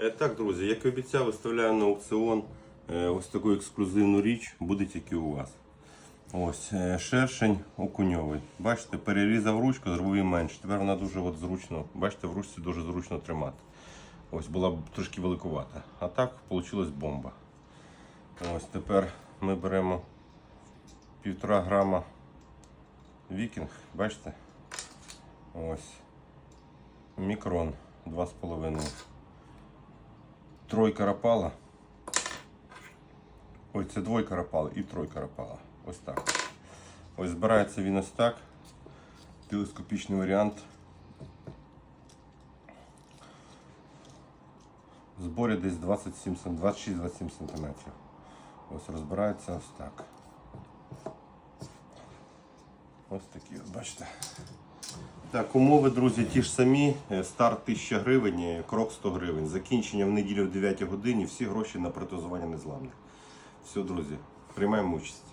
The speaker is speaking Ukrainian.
Е, Так, друзі, як і обіцяв, виставляю на аукціон е, ось таку ексклюзивну річ, буде тільки у вас. Ось е, шершень окуньовий. Бачите, перерізав ручку, зробив її менше. Тепер вона дуже от зручно. Бачите, в ручці дуже зручно тримати. Ось була б трошки великувата. А так вийшла бомба. Ось тепер ми беремо півтора грама вікінг. Бачите? Ось. Мікрон 2,5. Тройка рапала. Ой, це двойка рапала і тройка рапала. Ось так. Ось збирається він ось так. Телескопічний варіант. В зборі десь 27 см, 26-27 см. Ось розбирається ось так. Ось такі, от, бачите. Так, умови, друзі, ті ж самі. Е, Старт 1000 гривень, е, крок 100 гривень. Закінчення в неділю в 9 годині. Всі гроші на протезування незламних. Все, друзі, приймаємо участь.